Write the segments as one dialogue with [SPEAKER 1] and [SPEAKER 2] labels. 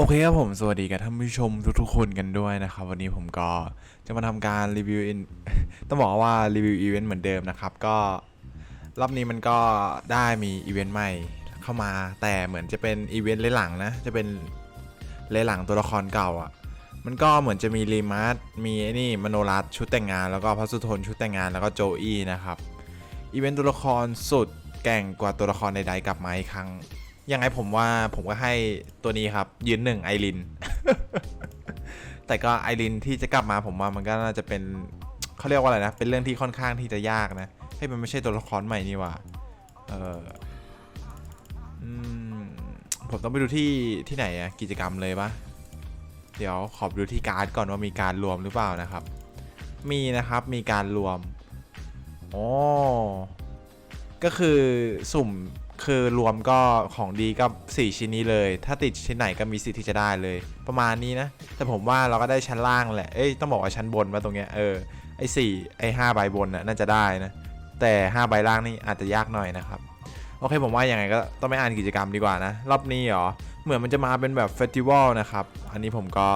[SPEAKER 1] โอเคครับผม สวัสดีกับท่านผู้ชมทุกๆคนกันด้วยนะครับ วันนี้ผมก็จะมาทำการรีวิว in ต้องบอกว่ารีวิวอีเวนต์เหมือนเดิมนะครับ ก็รอบนี้มันก็ได้มีอีเวนต์ใหม่เข้ามา แต่เหมือนจะเป็นอีเวนต์เลหลังนะ จะเป็นเลหลังตัวละครเก่าอะ มันก็เหมือนจะมีรีมาร์ทมีไอ้นี่มโนรัตชุดแต่งงาน แล้วก็พัสุทนชุดแต่งงานแล้วก็โจอี้นะครับ อีเวนต์ตัวละครสุดแก่งกว่าตัวละครใดๆกลับมาอีกครั้ง ยังไงผมว่าผมก็ให้ตัวนี้ครับ ยืนหนึ่งไอริน แต่ก็ไอรินที่จะกลับมาผมว่ามันก็น่าจะเป็นเขาเรียกว่าอะไรนะ เป็นเรื่องที่ค่อนข้างที่จะยากนะ ให้มันไม่ใช่ตัวละครใหม่นี่ว่าเออผมต้องไปดูที่ที่ไหนอะกิจกรรมเลยปะเดี๋ยวขอไปดูที่การ์ดก่อนว่ามีการรวมหรือเปล่านะครับ มีนะครับมีการรวมอ๋อก็คือสุ่ม คือรวมก็ของดีก็ 4 ชิ้นนี้เลย ถ้าติดชิ้นไหนก็มีสิทธิ์ที่จะได้เลย ประมาณนี้นะ แต่ผมว่าเราก็ได้ชั้นล่างแหละ เอ้ยต้องบอกว่าชั้นบนมาตรงเนี้ยเออไอ้สี่ไอ้ห้าใบบนน่ะน่าจะได้นะ แต่5ใบล่างนี่อาจจะยากหน่อยนะครับโอเคผมว่ายังไงก็ต้องไม่อ่านกิจกรรมดีกว่านะ รอบนี้เหรอ เหมือนมันจะมาเป็นแบบเฟสติวัลนะครับ อันนี้ผมก็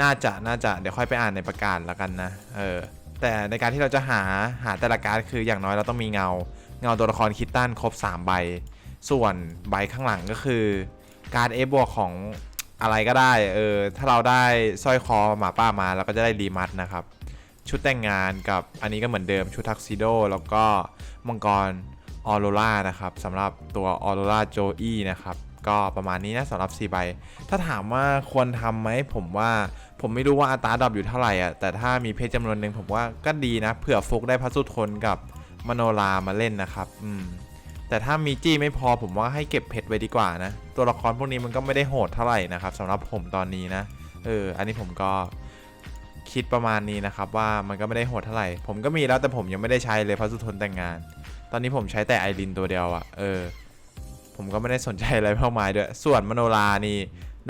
[SPEAKER 1] น่าจะน่าจะเดี๋ยวค่อยไปอ่านในประกาศแล้วกันนะ เออ แต่ในการที่เราจะหาหาแต่ละการดคืออย่างน้อยเราต้องมีเงา เงาตัวละครคิตตันครบ 3 ใบ ส่วนใบข้างหลังก็คือ การเอฟบวกของอะไรก็ได้ เออ ถ้าเราได้สร้อยคอหมาป้ามาเราก็จะได้รีมัดนะครับ ชุดแต่งงานกับอันนี้ก็เหมือนเดิมชุดทักซิโดแล้วก็มังกรออโรรานะครับสำหรับตัวออโรราโจอี้นะครับก็ประมาณนี้นะสำหรับ 4 ใบ ถ้าถามว่าควรทำไหมผมว่าผมไม่รู้ว่าอัตราดรอปอยู่เท่าไหร่อะแต่ถ้ามีเพจจำนวนหนึ่งผมว่าก็ดีนะเผื่อฟุกได้พัสุทนกับ มโนรามาเล่นนะครับ อืม แต่ถ้ามีจี้ไม่พอผมว่าให้เก็บเพชรไว้ดีกว่านะ ตัวละครพวกนี้มันก็ไม่ได้โหดเท่าไหร่นะครับสำหรับผมตอนนี้นะ เออ อันนี้ผมก็คิดประมาณนี้นะครับว่ามันก็ไม่ได้โหดเท่าไหร่ ผมก็มีแล้วแต่ผมยังไม่ได้ใช้เลยเพัสุทนแต่งงาน ตอนนี้ผมใช้แต่ไอรินตัวเดียวอะ่ะเออ ผมก็ไม่ได้สนใจอะไรมากมายด้วย ส่วนมโนรานี่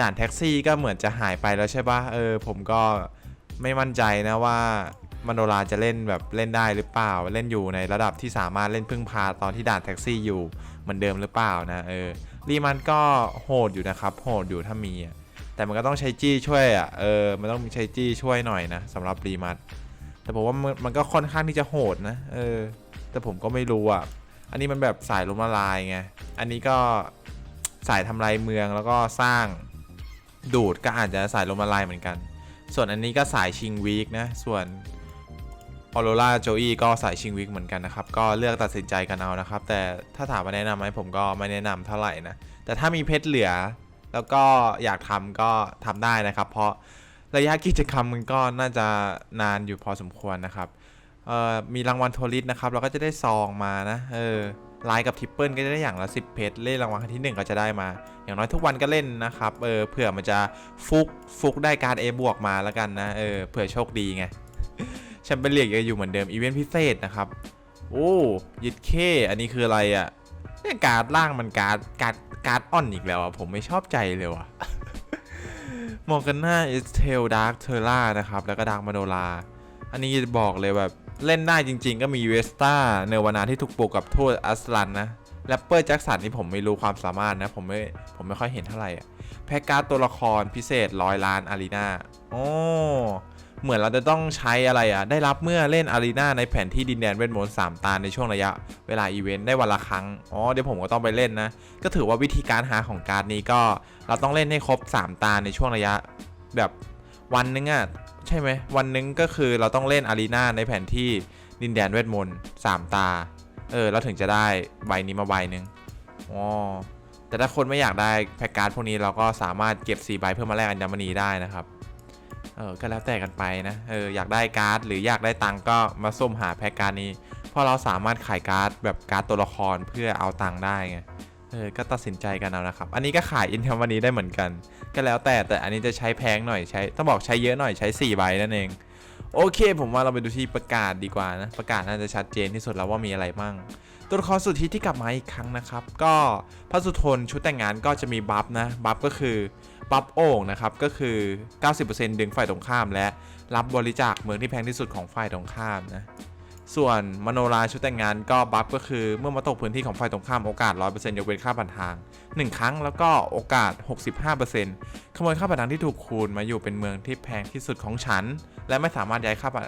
[SPEAKER 1] ด่านแท็กซี่ก็เหมือนจะหายไปแล้วใช่ปะเออ ผมก็ไม่มั่นใจนะว่า มโนราจะเล่นแบบเล่นได้หรือเปล่า เล่นอยู่ในระดับที่สามารถเล่นพึ่งพาตอนที่ด่านแท็กซี่อยู่เหมือนเดิมหรือเปล่านะเออรีมันก็โหดอยู่นะครับโหดอยู่ถ้ามีแต่มันก็ต้องใช้จี้ช่วยอะเออมันต้องใช้จี้ช่วยหน่อยนะสำหรับรีมันแต่ผมว่ามันก็ค่อนข้างที่จะโหดนะเออแต่ผมก็ไม่รู้อะอันนี้มันแบบสายล้มละลายไงอันนี้ก็สายทำลายเมืองแล้วก็สร้างดูดก็อาจจะสายลมละลายเหมือนกัน ส่วนอันนี้ก็สายชิงวีคนะ ส่วน ออโรราโจอีก็สายชิงวีคเหมือนกันนะครับ ก็เลือกตัดสินใจกันเอานะครับ แต่ถ้าถามมาแนะนำไหมผมก็ไม่แนะนำเท่าไหร่นะ แต่ถ้ามีเพชรเหลือ แล้วก็อยากทำก็ทำได้นะครับ เพราะระยะกิจกรรมมันก็น่าจะนานอยู่พอสมควรนะครับเออมีรางวัลโทริสนะครับ เราก็จะได้ซองมานะ เออไลน์กับทิปเปิลก็จะได้อย่างละ 10 เพชรเล่นรางวัลครั้งที่ 1 ก็จะได้มา อย่างน้อยทุกวันก็เล่นนะครับ เออเผื่อมันจะฟุกฟุกได้การ A บวกมาแล้วกันนะ เออเผื่อโชคดีไง แชมเปี้ยนลีกยังอยู่เหมือนเดิม อีเวนต์พิเศษนะครับ โอ้ยิดเค อันนี้คืออะไรอะ่ะเนี่ยการ์ดล่างมันการ์ดการ์ดการ์ดอ่อนอีกแล้วอะ ผมไม่ชอบใจเลยว่ะมองกันหน้าเอสเทลดาร์คเทอร่านะครับ แล้วก็ดาร์กมาโนลา อันนี้บอกเลยแบบเล่นได้จริง ๆ ก็มีเวสตาเนวานาที่ถูกปลูกกับโทษอัสลันนะแรปเปอร์แจ็คสันนี่ผมไม่รู้ความสามารถนะ ผมไม่ผมไม่ค่อยเห็นเท่าไหร่อะแพ็กการ์ดตัวละครพิเศษร้อยล้านอารีนาโอ้ เหมือนเราจะต้องใช้อะไรอะได้รับเมื่อเล่นอารีนาในแผนที่ดินแดนเวทมนต์สามตาในช่วงระยะเวลาอีเวนต์ได้วันละครั้ง อ๋อเดี๋ยวผมก็ต้องไปเล่นนะ ก็ถือว่าวิธีการหาของการ์ดนี้ก็เราต้องเล่นให้ครบ 3 ตาในช่วงระยะแบบวันนึงอะใช่ไหมวันนึงก็คือเราต้องเล่นอารีนาในแผนที่ดินแดนเวทมนต์สามตา เออเราถึงจะได้ใบนี้มาใบหนึ่งอ๋อแต่ถ้าคนไม่อยากได้แพ็กการ์ดพวกนี้เราก็สามารถเก็บ4ใบเพื่อมาแลกอัญมณีได้นะครับ เออก็แล้วแต่กันไปนะเอออยากได้การ์ด หรืออยากได้ตังก็มาส้มหาแพ็กการ์ดนี้เพราะเราสามารถขายการ์ดแบบการ์ดตัวละครเพื่อเอาตังได้ไงเออก็ตัดสินใจกันเอานะครับ อันนี้ก็ขายอินเทอร์วันนี้ได้เหมือนกัน ก็แล้วแต่แต่อันนี้จะใช้แพงหน่อยใช้ ต้องบอกใช้เยอะหน่อยใช้4ใบนั่นเอง โอเค ผมว่าเราไปดูที่ประกาศดีกว่านะ ประกาศน่าจะชัดเจนที่สุดแล้วว่ามีอะไรมั่งตัวละครสุดฮิตที่กลับมาอีกครั้งนะครับ ก็พระสุทนชุดแต่งงานก็จะมีบัฟนะ บัฟก็คือ บัฟโอ่งนะครับก็คือ 90%ดึงฝ่ายตรงข้ามและรับบริจาคเมืองที่แพงที่สุดของฝ่ายตรงข้ามนะ ส่วนมโนราชุดแต่งงานก็บัฟก็คือเมื่อมาตกพื้นที่ของฝ่ายตรงข้ามโอกาส 100%ยกเว้นค่าผ่านทาง 1 ครั้งแล้วก็โอกาส 65%ขโมยค่าผ่านทางที่ถูกคูณมาอยู่เป็นเมืองที่แพงที่สุดของฉัน และไม่สามารถย้ายค่าผ่าน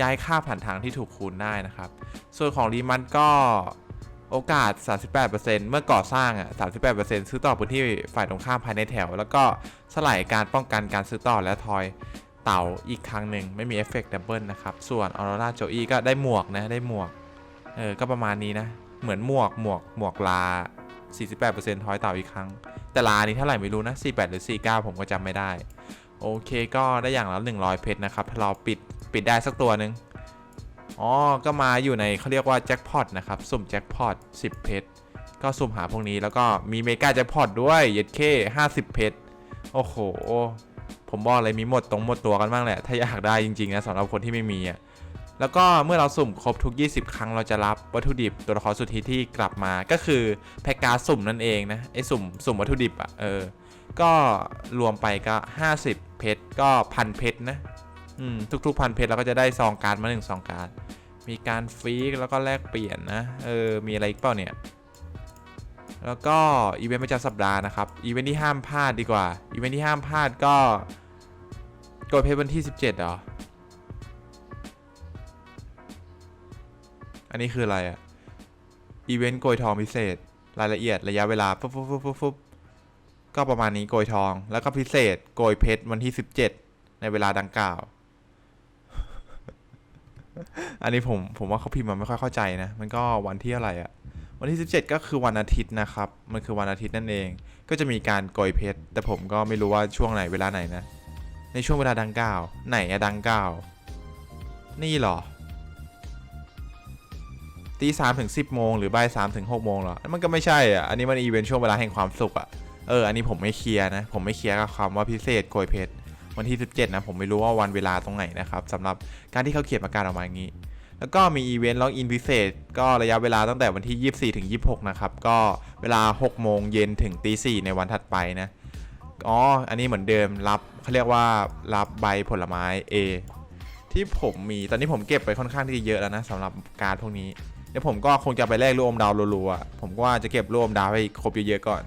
[SPEAKER 1] ย้ายค่าผ่านทางที่ถูกคูณได้นะครับ ส่วนของรีมันก็ โอกาส 38%เมื่อก่อสร้างอะ 38%ซื้อต่อพื้นที่ฝ่ายตรงข้ามภายในแถว แล้วก็สลายการป้องกันการซื้อต่อและทอยเต่าอีกครั้งหนึ่งไม่มีเอฟเฟกต์ดับเบิลนะครับ ส่วนออโรราโจอีก็ได้หมวกนะ ได้หมวก เออ ก็ประมาณนี้นะ เหมือนหมวกหมวกหมวกลา 48%ทอยเต่าอีกครั้ง แต่ลานี้เท่าไหร่ไม่รู้นะ 48 หรือ 49 ผมก็จำไม่ได้ โอเคก็ได้อย่างละ100 เพชรนะครับ ถ้าเราปิดปิดได้สักตัวหนึ่ง อ๋อ ก็มาอยู่ในเขาเรียกว่าแจ็คพอตนะครับ สุ่มแจ็คพอต10 เพชร ก็สุ่มหาพวกนี้แล้วก็มีเมกาแจ็คพอตด้วย เย็ดเค50เพชร โอ้โห ผมบอกเลยมีหมดตรงหมดตัวกันบ้างแหละ ถ้าอยากได้จริงๆนะสำหรับคนที่ไม่มีอะ แล้วก็เมื่อเราสุ่มครบทุก 20 ครั้งเราจะรับวัตถุดิบตัวละครสุดฮิตที่กลับมา ก็คือแพ็กการ์สุ่มนั่นเองนะ ไอ้สุ่มสุ่มวัตถุดิบอะ เออ ก็รวมไปก็ 50 เพชร ก็พันเพชรนะ อืมทุกๆพันเพชรเราก็จะได้ซองการ์ดมาหนึ่งซองการ์ดมีการฟรีกแล้วก็แลกเปลี่ยนนะ เออ มีอะไรอีกเปล่าเนี่ย แล้วก็อีเวนต์ประจำสัปดาห์นะครับ อีเวนต์ที่ห้ามพลาดดีกว่า อีเวนต์ที่ห้ามพลาดก็กดเพจวันที่ 17เหรอ อันนี้คืออะไรอะอีเวนต์โกยทองพิเศษ รายละเอียดระยะเวลาปุ๊บปุ๊บปุ๊บปุ๊บปุ๊บก็ประมาณนี้โกยทอง แล้วก็พิเศษโกยเพชรวันที่ 17 ในเวลาดังกล่าว อันนี้ผมผมว่าเขาพิมพ์มาไม่ค่อยเข้าใจนะ มันก็วันที่อะไรอะวันที่ 17 ก็คือวันอาทิตย์นะครับ มันคือวันอาทิตย์นั่นเอง ก็จะมีการโกยเพชร แต่ผมก็ไม่รู้ว่าช่วงไหนเวลาไหนนะ ในช่วงเวลาดังกล่าว ไหนอะดังกล่าว นี่หรอตีสามถึงสิบโมงหรือบ่ายสามถึงหกโมงหรอ มันก็ไม่ใช่อะ อันนี้มันอีเวนต์ช่วงเวลาแห่งความสุขอะ เออ อันนี้ผมไม่เคลียร์นะ ผมไม่เคลียร์กับคำว่าพิเศษโกยเพชร วันที่ 17 นะ ผมไม่รู้ว่าวันเวลาตรงไหนนะครับสำหรับการที่เขาเขียนประกาศออกมาอย่างนี้ แล้วก็มีอีเวนต์ล็อกอินพิเศษ ก็ระยะเวลาตั้งแต่วันที่ 24 ถึง 26 นะครับ ก็เวลา 6 โมงเย็นถึงตี4ในวันถัดไปนะ อ๋อ อันนี้เหมือนเดิมรับเขาเรียกว่ารับใบผลไม้ A ที่ผมมีตอนนี้ผมเก็บไปค่อนข้างที่จะเยอะแล้วนะสำหรับการดพวกนี้เดี๋ยวผมก็คงจะไปแลกลูกอมดาวรัวๆผมก็จะเก็บลูกอมดาวให้ครบเยอะๆก่อน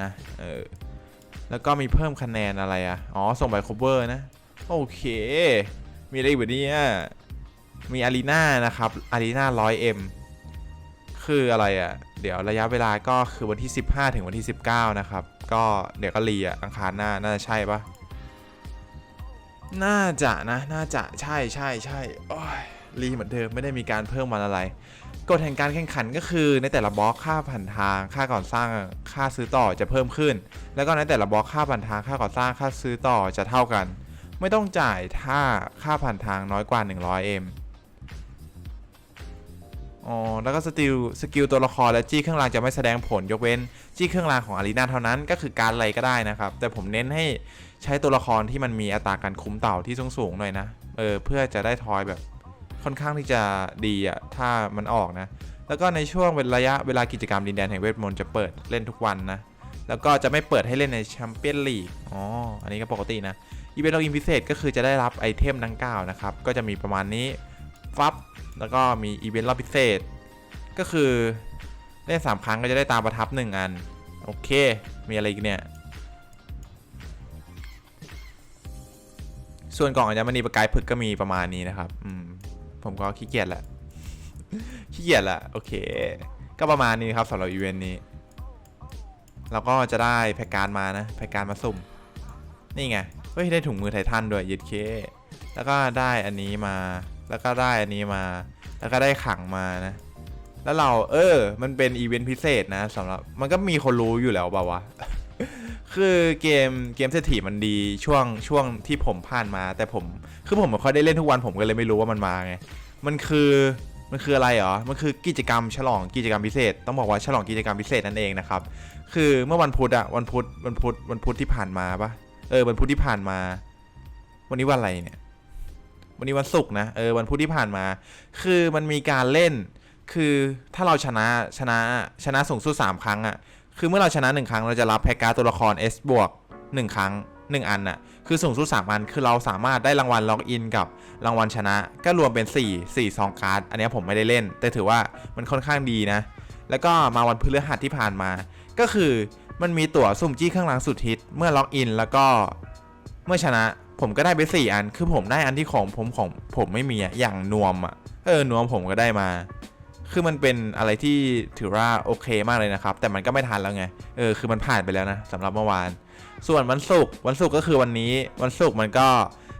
[SPEAKER 1] นะเออ แล้วก็มีเพิ่มคะแนนอะไรอะอ๋อ ส่งใบ cover นะ โอเค มีอะไรอีกแบบนี้อ่มีอารีนานะครับ อารีนาร้อยเอ็มคืออะไรอะ่ะ เดี๋ยวระยะเวลาก็คือวันที่ 15 ถึงวันที่ 19 นะครับ ก็เดี๋ยวก็รีอะ อังคารหน้า น่าจะใช่ปะน่าจะนะ น่าจะใช่ใช่ใช่โอ้ย รีเหมือนเดิมไม่ได้มีการเพิ่มวันอะไรกฎแห่งการแข่งขันก็คือในแต่ละบล็อกค่าผ่านทางค่าก่อสร้างค่าซื้อต่อจะเพิ่มขึ้น แล้วก็ในแต่ละบล็อกค่าผ่านทางค่าก่อสร้างค่าซื้อต่อจะเท่ากัน ไม่ต้องจ่ายถ้าค่าผ่านทางน้อยกว่า 100M อ๋อแล้วก็สกิลสกิลตัวละครและจี้เครื่องรางจะไม่แสดงผลยกเว้น จี้เครื่องรางของอารีนาเท่านั้นก็คือการอะไรก็ได้นะครับ แต่ผมเน้นให้ใช้ตัวละครที่มันมีอัตราการคุ้มเต่าที่สูงสูงๆหน่อยนะเออเพื่อจะได้ทอยแบบ ค่อนข้างที่จะดีอะถ้ามันออกนะ แล้วก็ในช่วงเป็นระยะเวลากิจกรรมดินแดนแห่งเวทมนต์จะเปิดเล่นทุกวันนะ แล้วก็จะไม่เปิดให้เล่นในแชมเปี้ยนลีก อ๋อ อันนี้ก็ปกตินะ อีเวนต์ล็อกอินพิเศษก็คือจะได้รับไอเทมดังกล่าวนะครับ ก็จะมีประมาณนี้ ฟับ แล้วก็มีอีเวนต์รอบพิเศษ ก็คือเล่นสามครั้งก็จะได้ตามประทับหนึ่งอัน โอเค มีอะไรอีกเนี่ยส่วนกล่องอัญมณีประกายผึกก็มีประมาณนี้นะครับ อืม ผมก็ขี้เกียจแหละ ขี้เกียจแหละ โอเค ก็ประมาณนี้ครับสำหรับอีเวนต์นี้ เราก็จะได้แพ็กการดมานะ แพ็กการดมาสุ่ม นี่ไง เฮ้ย ได้ถุงมือไททันด้วยยึดเค แล้วก็ได้อันนี้มา แล้วก็ได้อันนี้มา แล้วก็ได้ขังมานะ แล้วเรา เออ มันเป็นอีเวนต์พิเศษนะสำหรับ มันก็มีคนรู้อยู่แล้วเปล่าวะ คือเกมเกมเศรษฐีมันดีช่วงช่วงที่ผมผ่านมา แต่ผมคือผมไม่ค่อยได้เล่นทุกวันผมก็เลยไม่รู้ว่ามันมาไงมันคือมันคืออะไรเหรอ มันคือกิจกรรมฉลองกิจกรรมพิเศษ ต้องบอกว่าฉลองกิจกรรมพิเศษนั่นเองนะครับ คือเมื่อวันพุธอะวันพุธวันพุธวันพุธที่ผ่านมาปะเออวันพุธที่ผ่านมา วันนี้วันอะไรเนี่ย วันนี้วันศุกร์นะเออวันพุธที่ผ่านมา คือมันมีการเล่น คือถ้าเราชนะชนะชนะสูงสุด3ครั้งอะ คือเมื่อเราชนะ 1 ครั้งเราจะรับแพ็กการ์ดตัวละคร S บวก1ครั้ง 1 อันน่ะ คือสูงสุด3อัน คือเราสามารถได้รางวัลล็อกอินกับรางวัลชนะ ก็รวมเป็น 4 4ซองการ์ด อันนี้ผมไม่ได้เล่น แต่ถือว่ามันค่อนข้างดีนะ แล้วก็มาวันพฤหัสที่ผ่านมา ก็คือมันมีตั๋วสุ่มจี้ข้างหลังสุดฮิต เมื่อล็อกอินแล้วก็เมื่อชนะผมก็ได้ไปสี่อัน คือผมได้อันที่ของผมของผมไม่มีอะอย่างนวมอะเออนวมผมก็ได้มา คือมันเป็นอะไรที่ถือว่าโอเคมากเลยนะครับ แต่มันก็ไม่ทันแล้วไง เออ คือมันผ่านไปแล้วนะสำหรับเมื่อวาน ส่วนวันศุกร์ วันศุกร์ก็คือวันนี้ วันศุกร์มันก็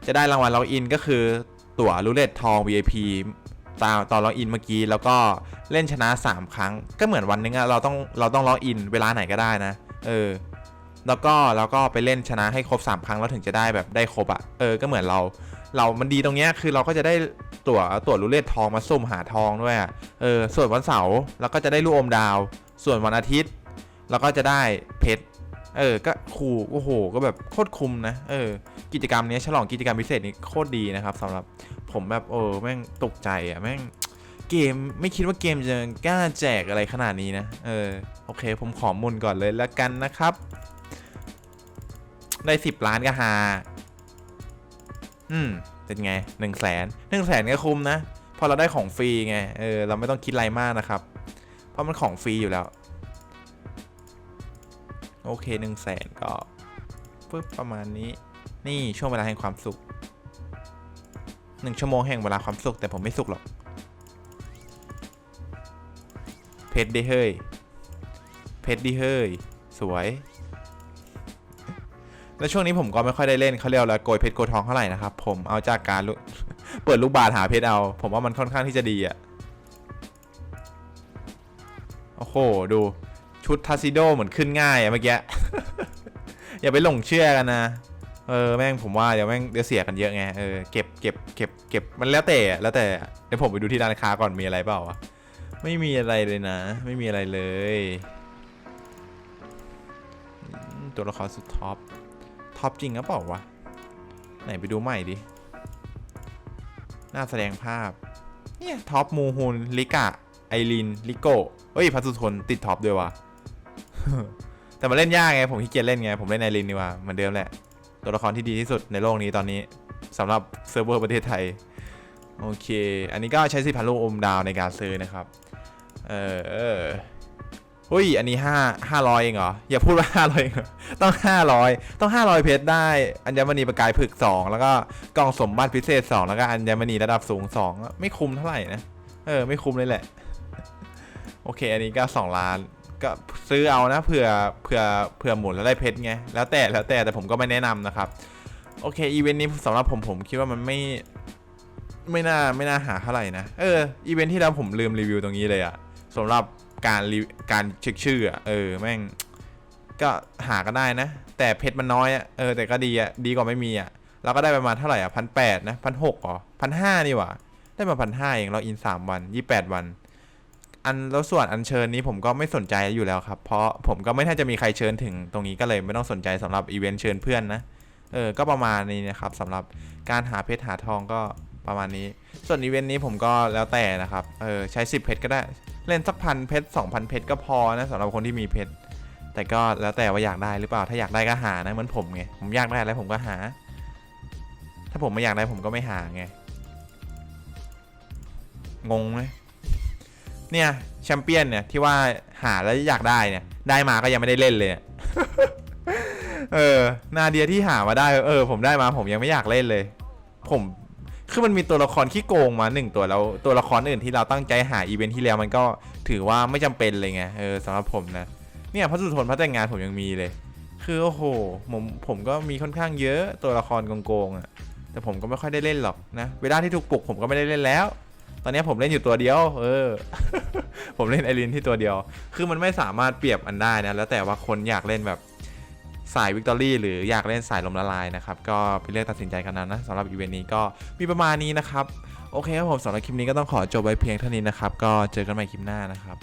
[SPEAKER 1] จะได้รางวัลล็อกอินก็คือตั๋วรูเล็ตทอง VIP ตามตอนล็อกอินเมื่อกี้ แล้วก็เล่นชนะ 3 ครั้ง ก็เหมือนวันนึงอะเราต้อง เราต้องล็อกอินเวลาไหนก็ได้นะ เออ แล้วก็ แล้วก็ไปเล่นชนะให้ครบ 3 ครั้งแล้วถึงจะได้แบบได้ครบอะเออ ก็เหมือนเรา เรามันดีตรงเนี้ยคือเราก็จะได้ตั๋วตั๋วรูเล็ตทองมาสุ่มหาทองด้วยเออส่วนวันเสาร์เราก็จะได้ลูกอมดาว ส่วนวันอาทิตย์เราก็จะได้เพชรเออ ก็คูลโอ้โห ก็แบบโคตรคุ้มนะ เออ กิจกรรมเนี้ยฉลองกิจกรรมพิเศษนี้โคตรดีนะครับสำหรับผมแบบเออแม่งตกใจอะแม่งเกมไม่คิดว่าเกมจะกล้าแจกอะไรขนาดนี้นะ เออ โอเค ผมขอมุนก่อนเลยแล้วกันนะครับ ได้สิบล้านก็ฮา อืมเป็นไงหนึ่งแสนหนึ่งแสนก็คุ้มนะ พอเราได้ของฟรีไง เออ เราไม่ต้องคิดอะไรมากนะครับ เพราะมันของฟรีอยู่แล้ว โอเคหนึ่งแสนก็ปึ๊บประมาณนี้ นี่ช่วงเวลาแห่งความสุขหนึ่งชั่วโมงแห่งเวลาความสุขแต่ผมไม่สุขหรอก เพชรดิเฮ้ย เพชรดิเฮ้ย สวย แล้วช่วงนี้ผมก็ไม่ค่อยได้เล่นเขาเรียกแล้วโกยเพชรโกยทองเท่าไหร่นะครับผมเอาจากการเปิดลูกบาศก์หาเพชรเอา ผมว่ามันค่อนข้างที่จะดีอะโอ้โหดูชุดทัสซิโดเหมือนขึ้นง่ายอะเมื่อกี้อย่าไปหลงเชื่อกันนะเออแม่งผมว่าเดี๋ยวแม่งเดี๋ยวเสียกันเยอะไงเออเก็บเก็บเก็บเก็บมันแล้วแต่แล้วแต่เดี๋ยวผมไปดูที่ร้านค้าก่อนมีอะไรเปล่าวะไม่มีอะไรเลยนะ ไม่มีอะไรเลย ตัวละครสุดท็อป ท็อปจริงหรือเปล่าวะ ไหนไปดูใหม่ดิ หน้าแสดงภาพ เนี่ยท็อปมูฮุนลิกะ ไอริน ลิโก้เอ้ยพัสุทนติดท็อปด้วยวะแต่มาเล่นยากไง ผมขี้เกียจเล่นไง ผมเล่นไอรินดีกว่าเหมือนเดิมแหละ ตัวละครที่ดีที่สุดในโลกนี้ตอนนี้สำหรับเซิร์ฟเวอร์ประเทศไทย โอเค อันนี้ก็ใช้สิพันลูกอมดาวในการซื้อนะครับ เออ ออหุ้ย อันนี้ห้าห้าร้อยเองเหรอ อย่าพูดว่าห้าร้อยเองต้องห้าร้อยต้องห้าร้อยเพชรได้ อัญมณีประกายผึกสองแล้วก็กล่องสมบัติพิเศษสองแล้วก็อัญมณีระดับสูงสองไม่คุ้มเท่าไหร่นะ เออ ไม่คุ้มเลยแหละ โอเค อันนี้ก็สองล้าน ก็ซื้อเอานะเผื่อเผื่อเผื่อหมุนแล้วได้เพชรไง แล้วแต่แล้วแต่แต่ผมก็ไม่แนะนำนะครับ โอเค อีเวนต์นี้สำหรับผมผมคิดว่ามันไม่ไม่น่าไม่น่าหาเท่าไหร่นะ เออ อีเวนท์ที่แล้วผมลืมรีวิวตรงนี้เลยอะสำหรับ การรีการเช็คชื่ออะเออแม่งก็หากันได้นะ แต่เพชรมันน้อยอะเออแต่ก็ดีอะดีกว่าไม่มีอะเราก็ได้ประมาณเท่าไหร่อะพันแปดนะพันหกอ๋อพันห้านี่หว่า ได้มาพันห้าเองเราอินสามวันยี่แปดวัน อันแล้วส่วนอันเชิญนี้ผมก็ไม่สนใจอยู่แล้วครับ เพราะผมก็ไม่น่าจะมีใครเชิญถึงตรงนี้ก็เลยไม่ต้องสนใจสำหรับอีเวนต์เชิญเพื่อนนะเออก็ประมาณนี้นะครับสำหรับการหาเพชรหาทองก็ประมาณนี้ ส่วนอีเวนต์นี้ผมก็แล้วแต่นะครับเออใช้ 10 เพชรก็ได้ เล่นสักพันเพชร2,000เพชรก็พอนะสำหรับคนที่มีเพชรแต่ก็แล้วแต่ว่าอยากได้หรือเปล่าถ้าอยากได้ก็หานะเหมือนผมไงผมอยากได้อะไรผมก็หา ถ้าผมไม่อยากได้ผมก็ไม่หาไงงงไหมเนี่ยแชมเปี้ยนเนี่ยที่ว่าหาแล้วอยากได้เนี่ย ได้มาก็ยังไม่ได้เล่นเลยอะเออนาเดียที่หามาได้ เออ ผมได้มาผมยังไม่อยากเล่นเลย ผม คือมันมีตัวละครขี้โกงมาหนึ่งตัวแล้วตัวละครอื่นที่เราตั้งใจหาอีเวนท์ที่แล้วมันก็ถือว่าไม่จำเป็นเลยไงเออสำหรับผมนะเนี่ยพระสุทนพระแต่งงานผมยังมีเลย คือโอ้โหผมผมก็มีค่อนข้างเยอะตัวละครโกงๆอะแต่ผมก็ไม่ค่อยได้เล่นหรอกนะเวลาที่ถูกปลุกผมก็ไม่ได้เล่นแล้ว ตอนนี้ผมเล่นอยู่ตัวเดียว เออ ผมเล่นไอรินที่ตัวเดียว คือมันไม่สามารถเปรียบอันได้นะแล้วแต่ว่าคนอยากเล่นแบบ สายวิกตอรี่หรืออยากเล่นสายลมละลายนะครับ ก็ไปเลือกตัดสินใจกันนะนะสำหรับอีเวนต์นี้ก็มีประมาณนี้นะครับ โอเคครับผมสำหรับคลิปนี้ก็ต้องขอจบไว้เพียงเท่านี้นะครับ ก็เจอกันใหม่คลิปหน้านะครับ